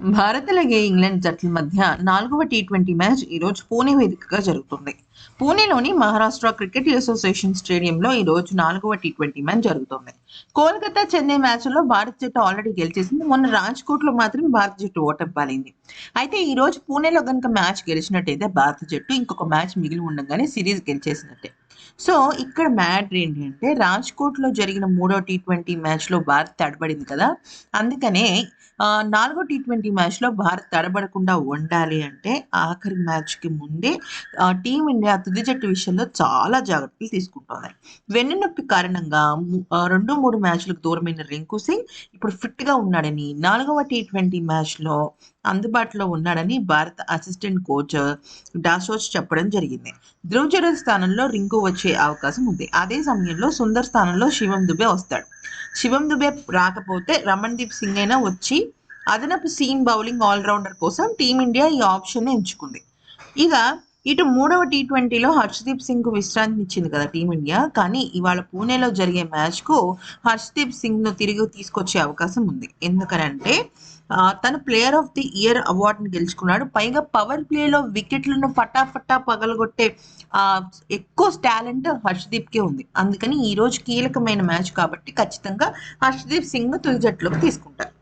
భారత్ అలాగే ఇంగ్లాండ్ జట్ల మధ్య నాలుగవ టీ ట్వంటీ మ్యాచ్ ఈరోజు పూణే వేదికగా జరుగుతుంది. పూణేలోని మహారాష్ట్ర క్రికెట్ అసోసియేషన్ స్టేడియంలో ఈ రోజు నాలుగవ టీ ట్వంటీ మ్యాచ్ జరుగుతుంది. కోల్కతా చెన్నై మ్యాచ్లో భారత్ జట్టు ఆల్రెడీ గెలిచేసింది. మొన్న రాజ్కోట్లో మాత్రం భారత జట్టు ఓటమి అయితే ఈ రోజు పూణేలో కనుక మ్యాచ్ గెలిచినట్టయితే భారత జట్టు ఇంకొక మ్యాచ్ మిగిలి ఉండగానే సిరీస్ గెలిచేసినట్టే. సో ఇక్కడ మ్యాటర్ ఏంటంటే రాజ్కోట్లో జరిగిన మూడో టీ ట్వంటీ మ్యాచ్లో భారత్ తడబడింది కదా. అందుకనే నాలుగో టీ ట్వంటీ మ్యాచ్లో భారత్ తడబడకుండా ఉండాలి అంటే ఆఖరి మ్యాచ్కి ముందే టీమిండియా తుది జట్టు విషయంలో చాలా జాగ్రత్తలు తీసుకుంటుంది. వెన్నునొప్పి కారణంగా రెండు మూడు మ్యాచ్లకు దూరమైన రింకు సింగ్ ఇప్పుడు ఫిట్గా ఉన్నాడని నాలుగవ టీ ట్వంటీ మ్యాచ్లో అందుబాటులో ఉన్నాడని భారత అసిస్టెంట్ కోచ్ డాసోచ్ చెప్పడం జరిగింది. ధ్రువ్ జురేల్ స్థానంలో రింకు వచ్చే అవకాశం ఉంది. అదే సమయంలో సుందర్ స్థానంలో శివం దుబే వస్తాడు. శివం దుబే రాకపోతే రమణ్దీప్ సింగ్ అయినా వచ్చి అదనపు సీన్ బౌలింగ్ ఆల్రౌండర్ కోసం టీమిండియా ఈ ఆప్షన్ ఎంచుకుంది. ఇక ఇటు మూడవ టీ ట్వంటీలో హర్షదీప్ సింగ్కు విశ్రాంతి ఇచ్చింది కదా టీమిండియా. కానీ ఇవాళ పూణేలో జరిగే మ్యాచ్కు హర్షదీప్ సింగ్ను తిరిగి తీసుకొచ్చే అవకాశం ఉంది. ఎందుకనంటే తను ప్లేయర్ ఆఫ్ ది ఇయర్ అవార్డుని గెలుచుకున్నాడు. పైగా పవర్ ప్లేలో వికెట్లను ఫటాఫటా పగలగొట్టే ఆ, ఎక్కువ టాలెంట్ హర్షదీప్కే ఉంది. అందుకని ఈ రోజు కీలకమైన మ్యాచ్ కాబట్టి ఖచ్చితంగా హర్షదీప్ సింగ్ తుది జట్టులోకి తీసుకుంటారు.